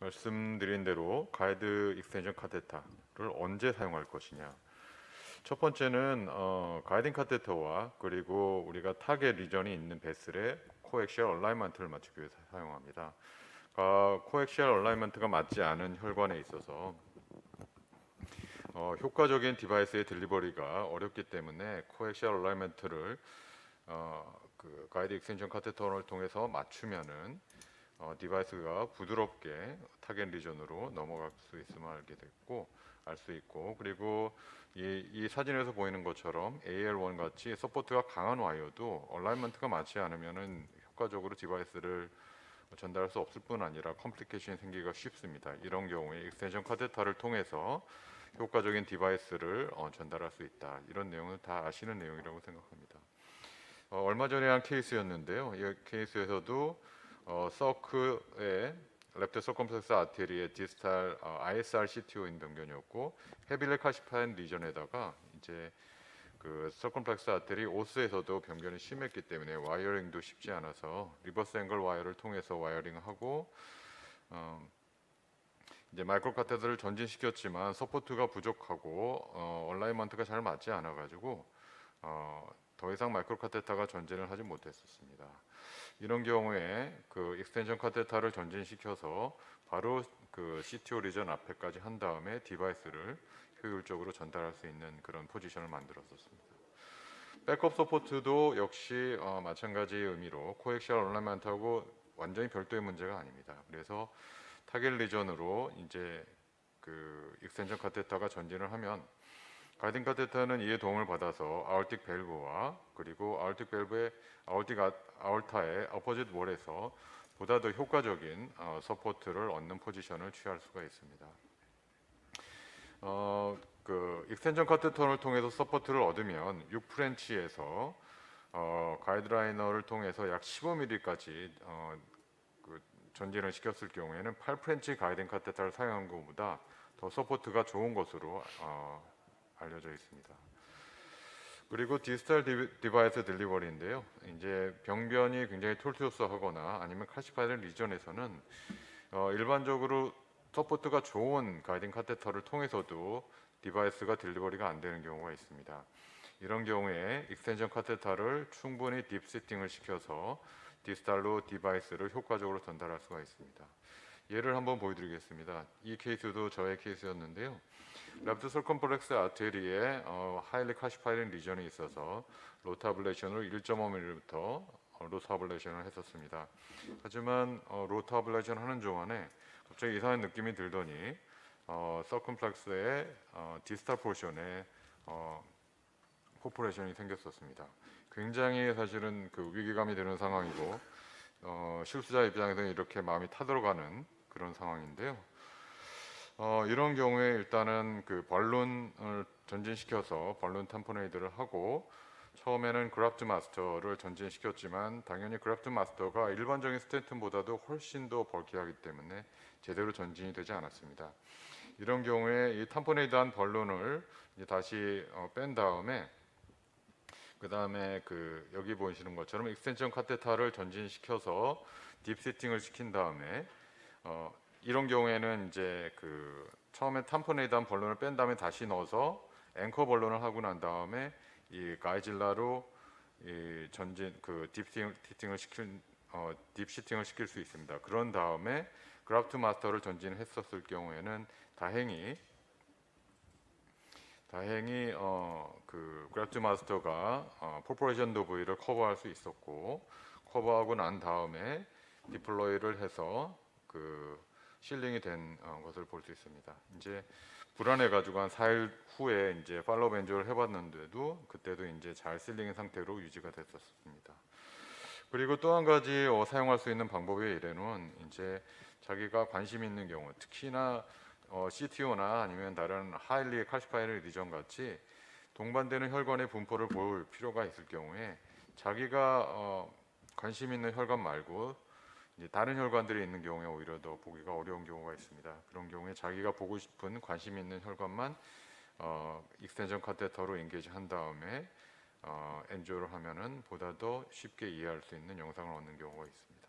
말씀드린 대로 가이드 익스텐션 카테터를 언제 사용할 것이냐. 첫 번째는 어, 가이딩 카테터와 그리고 우리가 타겟 리전이 있는 베슬의 코엑시얼 얼라이먼트를 맞추기 위해서 사용합니다. 어, 코엑시얼 얼라이먼트가 맞지 않은 혈관에 있어서 어, 효과적인 디바이스의 딜리버리가 어렵기 때문에 코엑시얼 얼라이먼트를 어, 그 가이드 익스텐션 카테터를 통해서 맞추면은 어, 디바이스가 부드럽게 타겟 리전으로 넘어갈 수 있음을 알게 됐고 알 수 있고 그리고 이, 이 사진에서 보이는 것처럼 AL1 같이 서포트가 강한 와이어도 얼라이먼트가 맞지 않으면은 효과적으로 디바이스를 전달할 수 없을 뿐 아니라 컴플리케이션이 생기기가 쉽습니다. 이런 경우에 익스텐션 카테터를 통해서 효과적인 디바이스를 어, 전달할 수 있다. 이런 내용은 다 아시는 내용이라고 생각합니다. 어, 얼마 전에 한 케이스였는데요. 이 케이스에서도 어, 서크의 랩트 서컴플렉스 아테리의 디스탈 어, ISR CTO인 변경이었고 헤빌레 카시파인 리전에다가 이제 그 서컴플렉스 아테리 오스에서도 변경이 심했기 때문에 와이어링도 쉽지 않아서 리버스 앵글 와이어를 통해서 와이어링하고 어, 이제 마이크로 카테드를 전진시켰지만 서포트가 부족하고 어, 얼라이먼트가 잘 맞지 않아 가지고 어, 더 이상 마이크로 카테타가 전진을 하지 못했었습니다. 이런 경우에 그 익스텐션 카테타를 전진시켜서 바로 그 CTO 리전 앞에까지 한 다음에 디바이스를 효율적으로 전달할 수 있는 그런 포지션을 만들었었습니다. 백업 서포트도 역시 어, 마찬가지의 의미로 코엑시얼 얼라이먼트하고 완전히 별도의 문제가 아닙니다. 그래서 타겟 리전으로 이제 그 익스텐션 카테타가 전진을 하면 가이딩 카테타는 이에 도움을 받아서 아울틱 밸브와 그리고 아울틱 밸브의 아울틱 아, 아울타의 어퍼짓 월에서 보다 더 효과적인 어, 서포트를 얻는 포지션을 취할 수가 있습니다. 어, 그 익스텐션 카테터를 통해서 서포트를 얻으면 6프렌치에서 어, 가이드라이너를 통해서 약 15mm까지 어, 그 전진을 시켰을 경우에는 8프렌치 가이딩 카테터를 사용한 것보다 더 서포트가 좋은 것으로 어, 알려져 있습니다. 그리고 디지털 디- 디바이스 딜리버리인데요. 이제 병변이 굉장히 톨투스하거나 아니면 칼시파이드 리전에서는 어, 일반적으로 서포트가 좋은 가이딩 카테터를 통해서도 디바이스가 딜리버리가 안 되는 경우가 있습니다. 이런 경우에 익스텐션 카테터를 충분히 딥 세팅을 시켜서 디스탈로 디바이스를 효과적으로 전달할 수가 있습니다. 예를 한번 보여드리겠습니다. 이 케이스도 저의 케이스였는데요. 랩트 설컴플렉스 아테리에 어, 하일리 카시파이린 리전이 있어서 로타블레이션으로 1.5mm부터 어, 로타블레이션을 했었습니다. 하지만 어, 로타블레이션 하는 동안에 갑자기 이상한 느낌이 들더니 어, 서컴플렉스의 어, 디스탈 포션에 어, 포퍼레이션이 생겼었습니다. 굉장히 사실은 그 위기감이 드는 상황이고 어, 실수자 입장에서는 이렇게 마음이 타들어가는 그런 상황인데요. 어, 이런 경우에 일단은 그 벌룬을 전진시켜서 벌룬 탐포네이드를 하고 처음에는 그래프트 마스터를 전진시켰지만 당연히 그래프트 마스터가 일반적인 스탠튼보다도 훨씬 더 벌키하기 때문에 제대로 전진이 되지 않았습니다. 이런 경우에 이 탐포네이드한 이제 다시 어, 뺀 다음에 그 다음에 그 여기 보시는 것처럼 익스텐션 카테타를 전진시켜서 딥 세팅을 시킨 다음에 어, 이런 경우에는 이제 그 처음에 탐포네이드한 벌룬을 뺀 다음에 다시 넣어서 앵커 벌룬을 하고 난 다음에 이 가이질라로 이 전진 그 딥팅 을 시킬 어, 딥 시팅을 시킬 수 있습니다. 그런 다음에 그라프트 마스터를 전진했었을 경우에는 다행히 다행히 어, 그 그래프트 마스터가 어, 포퍼레이션 도브이를 커버할 수 있었고 커버하고 난 다음에 디플로이를 해서 그 실링이 된 어, 것을 볼 수 있습니다. 이제 불안해 가지고 한 4일 후에 이제 팔로우 벤조를 해봤는데도 그때도 이제 잘 실링인 상태로 유지가 됐었습니다. 그리고 또 한 가지 어, 사용할 수 있는 방법의 일에는 이제 자기가 관심 있는 경우 특히나 어, CTO나 아니면 다른 하일리 칼시파이르 리전 같이 동반되는 혈관의 분포를 볼 필요가 있을 경우에 자기가 어, 관심 있는 혈관 말고 이제 다른 혈관들이 있는 경우에 오히려 더 보기가 어려운 경우가 있습니다. 그런 경우에 자기가 보고 싶은 관심 있는 혈관만 어, 익스텐션 카테터로 엔게이지 한 다음에 어, 엔조를 하면은 보다 더 쉽게 이해할 수 있는 영상을 얻는 경우가 있습니다.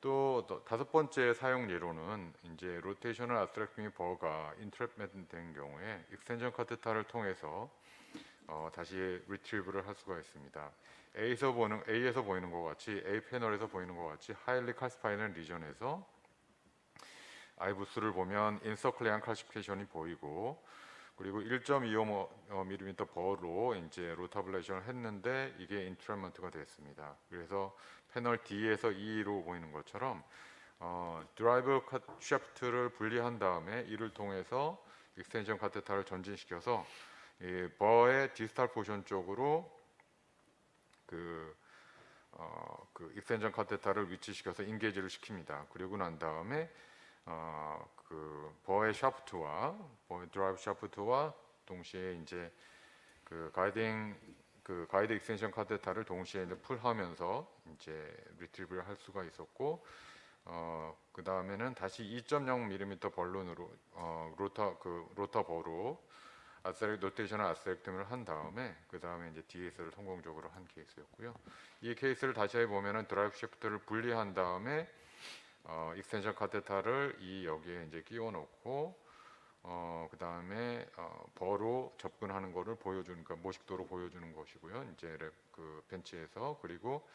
또 더- 다섯 번째 사용 예로는 이제 로테이셔널 아스트랙팅이 버가 인트랩 된 경우에 익스텐션 카테타를 통해서 어, 다시 리트리브를 할 수가 있습니다. A에서 보는 A에서 보이는 것 같이 A 패널에서 보이는 것 같이 하일리 칼스파이는 리전에서 아이부스를 보면 인서클레한 칼시피케이션이 보이고 그리고 1.25mm 버로 이제 로타블레이션을 했는데 이게 인트랩먼트가 됐습니다. 그래서 패널 D에서 E로 보이는 것처럼 어, 드라이브 카 샤프트를 분리한 다음에 이를 통해서 익스텐션 카테타를 전진시켜서 이 버의 디스탈 포션 쪽으로 그, 어, 그 익스텐션 카테타를 위치시켜서 인게이지를 시킵니다. 그리고 난 다음에 어, 그 버의 샤프트와 버의 드라이브 샤프트와 동시에 이제 그 가이딩 그 가이드 익스텐션 카테타를 동시에 이제 풀하면서 이제 리트리브를 할 수가 있었고 어, 그 다음에는 다시 2.0mm 벌룬으로 어, 로터 그 로터 버로 아스렉 노테이션을 아스렉팅을 한 다음에 그 다음에 이제 DS를 성공적으로 한 케이스였고요. 이 케이스를 다시 보면은 드라이브 샤프트를 분리한 다음에 어, 익스텐션 카테타를 이 여기에 이제 끼워 넣고 어, 그 다음에 어, 버로 접근하는 거를 보여주는 그 모식도로 보여주는 것이고요. 이제 랩, 그 벤치에서 그리고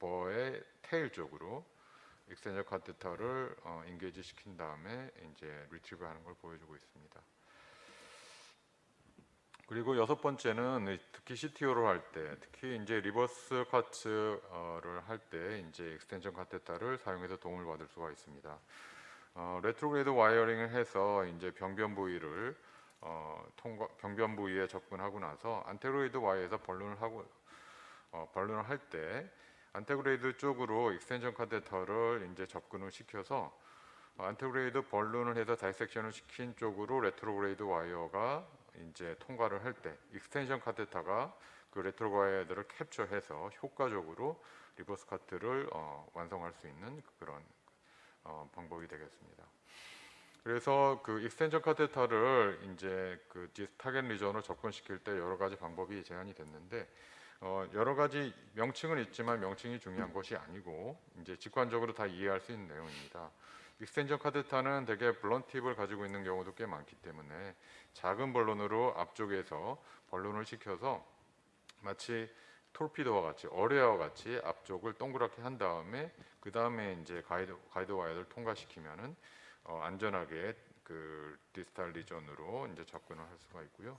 버의 테일 쪽으로 익스텐션 카테타를 어, 인게이지 시킨 다음에 이제 리트리브 하는 걸 보여주고 있습니다. 그리고 여섯 번째는 특히 CTO를 할 때, 특히 이제 리버스 카츠를 할 때 이제 익스텐션 카테타를 사용해서 도움을 받을 수가 있습니다. 어, 레트로그레이드 와이어링을 해서 이제 병변 부위를 어, 통과 병변 부위에 접근하고 나서 안테로이드 와이에서 벌룬을 하고 어, 벌룬을 할 때 안테그레이드 쪽으로 익스텐션 카테터를 이제 접근을 시켜서 어, 안테그레이드 벌룬을 해서 다이섹션을 시킨 쪽으로 레트로그레이드 와이어가 이제 통과를 할 때 익스텐션 카테타가 그 레트로 와이어들을 캡처해서 효과적으로 리버스 카트를 어, 완성할 수 있는 그런 어, 방법이 되겠습니다. 그래서 그 익스텐션 카테타를 이제 그 타겟 리전으로 접근시킬 때 여러 가지 방법이 제안이 됐는데 어, 여러 가지 명칭은 있지만 명칭이 중요한 것이 아니고 이제 직관적으로 다 이해할 수 있는 내용입니다. 익스텐션 카테타는 대개 블런 팁을 가지고 있는 경우도 꽤 많기 때문에 작은 벌론으로 앞쪽에서 벌론을 시켜서 마치 톨피도와 같이 어뢰와 같이 앞쪽을 동그랗게 한 다음에 그 다음에 이제 가이드 가이드 와이어를 통과시키면은 어, 안전하게 그 디스탈 리전으로 이제 접근을 할 수가 있고요.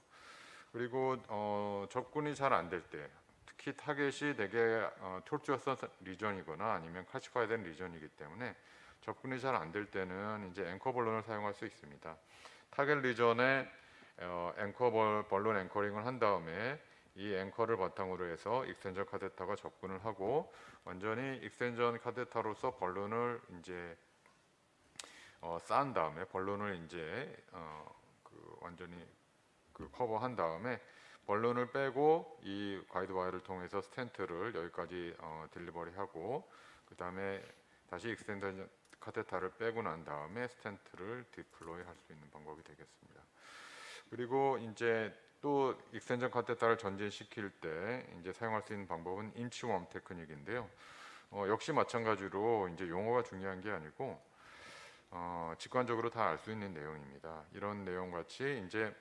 그리고 어, 접근이 잘 안 될 때, 특히 타겟이 되게 어, 톨주어선 리전이거나 아니면 카시파이된 리전이기 때문에 접근이 잘 안 될 때는 이제 앵커 벌론을 사용할 수 있습니다. 타겟 리전에 어, 앵커 벌, 벌론 앵커링을 한 다음에 이 앵커를 바탕으로 해서 익스텐전 카데타가 접근을 하고 완전히 익스텐전 카데타로서 벌론을 이제 어, 쌓은 다음에 벌론을 이제 어, 그 완전히 그 커버한 다음에 벌론을 빼고 이 가이드 와이어를 통해서 스텐트를 여기까지 어, 딜리버리하고 그 다음에 다시 익스텐전 카테타를 빼고 난 다음에 스텐트를 디플로이 할 수 있는 방법이 되겠습니다. 그리고 이제 또 익스텐전 카테타를 전진시킬 때 이제 사용할 수 있는 방법은 인치웜 테크닉인데요. 어, 역시 마찬가지로 이제 용어가 중요한 게 아니고 어, 직관적으로 다 알 수 있는 내용입니다. 이런 내용 같이 이제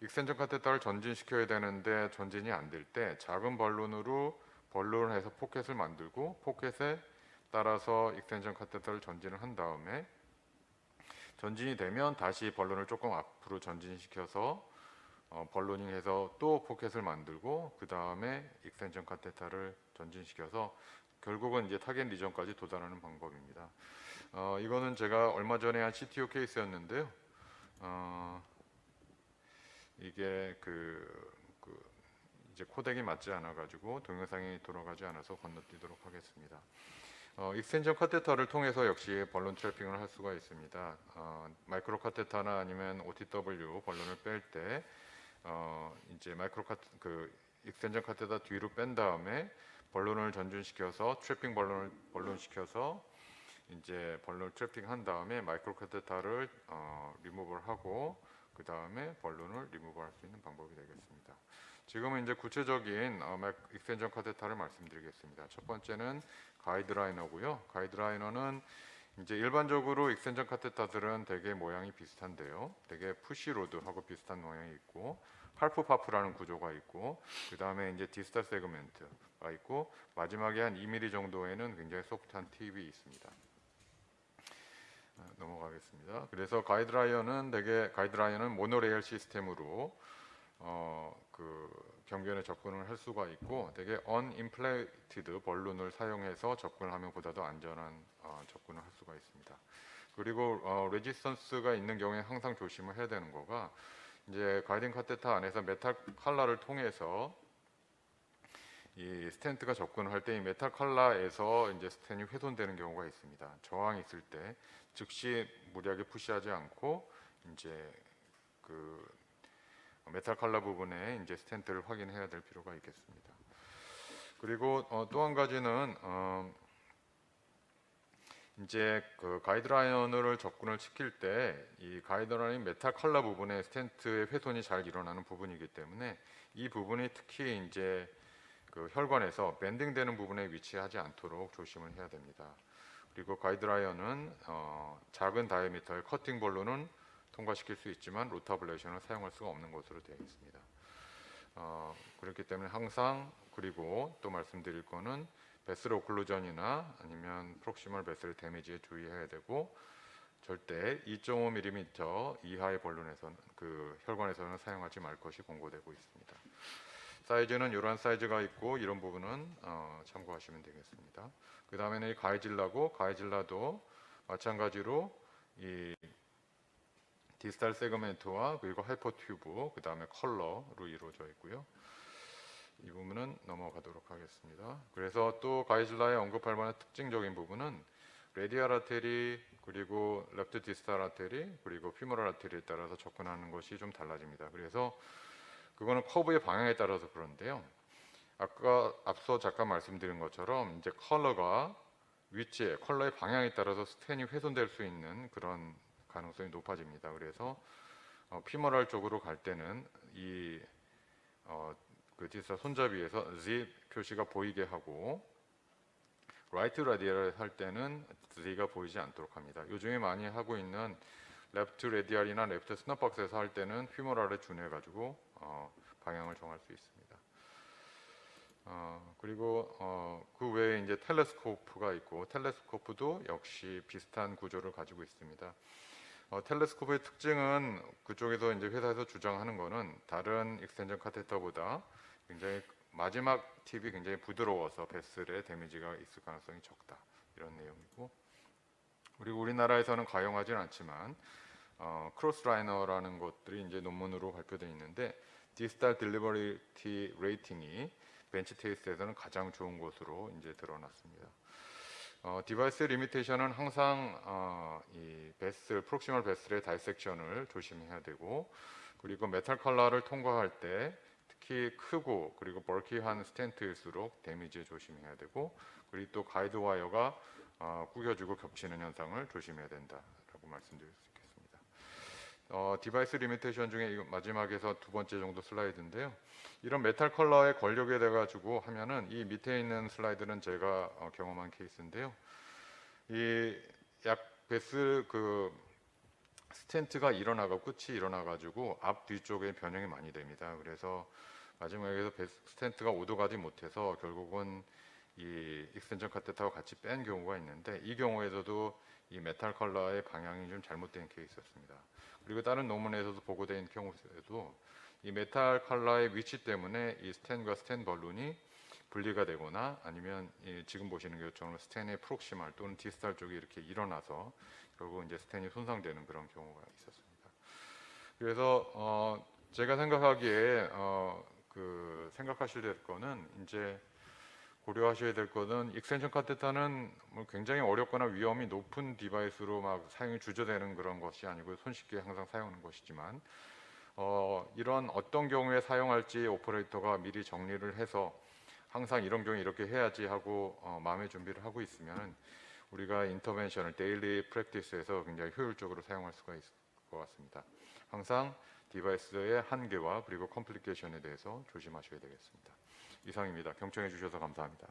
익스텐전 카테타를 전진시켜야 되는데 전진이 안 될 때 작은 벌룬으로 벌룬을 해서 포켓을 만들고 포켓에 따라서 익스텐션 카테타를 전진을 한 다음에 전진이 되면 다시 벌룬을 조금 앞으로 전진시켜서 어, 벌로닝해서 또 포켓을 만들고 그 다음에 익스텐션 카테타를 전진시켜서 결국은 이제 타겟 리전까지 도달하는 방법입니다. 어, 이거는 제가 얼마 전에 한 CTO 케이스였는데요. 어, 이게 그, 그 이제 코덱이 맞지 않아 가지고 동영상이 돌아가지 않아서 건너뛰도록 하겠습니다. 어, 익스텐션 카테타를 통해서 역시 벌론 트래핑을 할 수가 있습니다. 어, 마이크로 카테타나 아니면 OTW 벌론을 뺄때 어, 이제 마이크로 카트 그 익스텐션 카테타 뒤로 뺀 다음에 벌론을 전진시켜서 트래핑 벌론을 벌론 시켜서 이제 벌론 트래핑 한 다음에 마이크로 카테타를 어, 리무브를 하고 그 다음에 벌론을 리무브할 수 있는 방법이 되겠습니다. 지금은 이제 구체적인 어, 맥 익스텐션 카테타를 말씀드리겠습니다. 첫 번째는 가이드라이너고요. 가이드라이너는 이제 일반적으로 익스텐션 카테타들은 되게 모양이 비슷한데요. 되게 푸시로드하고 비슷한 모양이 있고 할프 파프라는 구조가 있고 그 다음에 이제 디스탈 세그멘트가 있고 마지막에 한 2mm 정도에는 굉장히 소프트한 팁이 있습니다. 아, 넘어가겠습니다. 그래서 가이드라이어는 되게 가이드라이어는 모노레일 시스템으로 어, 그 경변에 접근을 할 수가 있고 되게 언인플레이티드 벌룬을 사용해서 접근을 하면 보다도 안전한 어, 접근을 할 수가 있습니다. 그리고 어, 레지스턴스가 있는 경우에 항상 조심을 해야 되는 거가 이제 가이딩 카테타 안에서 메탈 칼라를 통해서 이 스텐트가 접근을 할 때 이 메탈 칼라에서 이제 스텐이 훼손되는 경우가 있습니다. 저항이 있을 때 즉시 무리하게 푸시하지 않고 이제 그 메탈 칼라 부분에 이제 스텐트를 확인해야 될 필요가 있겠습니다. 그리고 어, 또한 가지는 어, 이제 그 가이드라이너를 접근을 시킬 때 이 가이드라인 메탈 칼라 부분에 스텐트의 훼손이 잘 일어나는 부분이기 때문에 이 부분이 특히 이제 그 혈관에서 밴딩되는 부분에 위치하지 않도록 조심을 해야 됩니다. 그리고 가이드라이어는 어, 작은 다이미터의 커팅 볼로는 통과시킬 수 있지만 로타블레이션을 사용할 수가 없는 것으로 되어 있습니다. 어, 그렇기 때문에 항상 그리고 또 말씀드릴 거는 베슬 오클루전이나 아니면 프록시멀 베슬 데미지에 주의해야 되고 절대 2.5mm 이하의 볼론에서는 그 혈관에서는 사용하지 말 것이 권고되고 있습니다. 사이즈는 이러한 사이즈가 있고 이런 부분은 어, 참고하시면 되겠습니다. 그 다음에는 이 가이질라고 가이질라도 마찬가지로 이 디스탈 세그멘트와 그리고 하이퍼 튜브 그 다음에 컬러로 이루어져 있고요. 이 부분은 넘어가도록 하겠습니다. 그래서 또 가이질라에 언급할 만한 특징적인 부분은 레디알 아테리 그리고 랩트 디스탈 아테리 그리고 피모랄 아테리에 따라서 접근하는 것이 좀 달라집니다. 그래서 그거는 커브의 방향에 따라서 그런데요. 아까 앞서 잠깐 말씀드린 것처럼 이제 컬러가 위치에 컬러의 방향에 따라서 스텐이 훼손될 수 있는 그런 가능성이 높아집니다. 그래서 어, 피모랄 쪽으로 갈 때는 이 어, 그 디스타 손잡이에서 Z 표시가 보이게 하고 라이트 라디얼을 할 때는 Z가 보이지 않도록 합니다. 요즘에 많이 하고 있는 레프트 레디알이나 레프트 스냅박스에서 할 때는 휘모랄에 준해 가지고 어, 방향을 정할 수 있습니다. 어, 그리고 어, 그 외에 이제 텔레스코프가 있고 텔레스코프도 역시 비슷한 구조를 가지고 있습니다. 어, 텔레스코프의 특징은 그쪽에서 이제 회사에서 주장하는 거는 다른 익스텐션 카테터보다 굉장히 마지막 팁이 굉장히 부드러워서 베슬에 데미지가 있을 가능성이 적다 이런 내용이고 그리고 우리나라에서는 가용하지는 않지만 어, 크로스 라이너라는 것들이 이제 논문으로 발표되어 있는데 디스탈 딜리버리티 레이팅이 벤치 테이스트에서는 가장 좋은 것으로 이제 드러났습니다. 어, 디바이스 리미테이션은 항상 어, 이 베슬 프록시멀 베슬의 다이섹션을 조심해야 되고 그리고 메탈 컬러를 통과할 때 특히 크고 그리고 벌키한 스텐트일수록 데미지에 조심해야 되고 그리고 또 가이드 와이어가 어, 구겨지고 겹치는 현상을 조심해야 된다라고 말씀드릴 수 있겠습니다. 어, 디바이스 리미테이션 중에 마지막에서 두 번째 정도 슬라이드인데요. 이런 메탈 컬러의 권력에 대 가지고 하면은 이 밑에 있는 슬라이드는 제가 어, 경험한 케이스인데요. 이약 베스 그 스텐트가 일어나고 끝이 일어나 가지고 앞 뒤쪽에 변형이 많이 됩니다. 그래서 마지막에서 베스 스텐트가 오도 가지 못해서 결국은 이 익스텐션 카테타와 같이 뺀 경우가 있는데 이 경우에서도 이 메탈 컬러의 방향이 좀 잘못된 케이스였습니다. 그리고 다른 논문에서도 보고된 경우에도 이 메탈 컬러의 위치 때문에 이 스텐과 스텐 벌룬이 분리가 되거나 아니면 이 지금 보시는 것처럼 스텐의 프록시말 또는 디스탈 쪽이 이렇게 일어나서 결국 이제 스텐이 손상되는 그런 경우가 있었습니다. 그래서 어 제가 생각하기에 어 그 생각하실 될 거는 이제 고려하셔야 될 거는 익스텐션 카테타는 뭐 굉장히 어렵거나 위험이 높은 디바이스로 막 사용이 주저되는 그런 것이 아니고 손쉽게 항상 사용하는 것이지만 어, 이런 어떤 경우에 사용할지 오퍼레이터가 미리 정리를 해서 항상 이런 경우에 이렇게 해야지 하고 어, 마음의 준비를 하고 있으면 우리가 인터벤션을 데일리 프랙티스에서 굉장히 효율적으로 사용할 수가 있을 것 같습니다. 항상 디바이스의 한계와 그리고 컴플리케이션에 대해서 조심하셔야 되겠습니다. 이상입니다. 경청해 주셔서 감사합니다.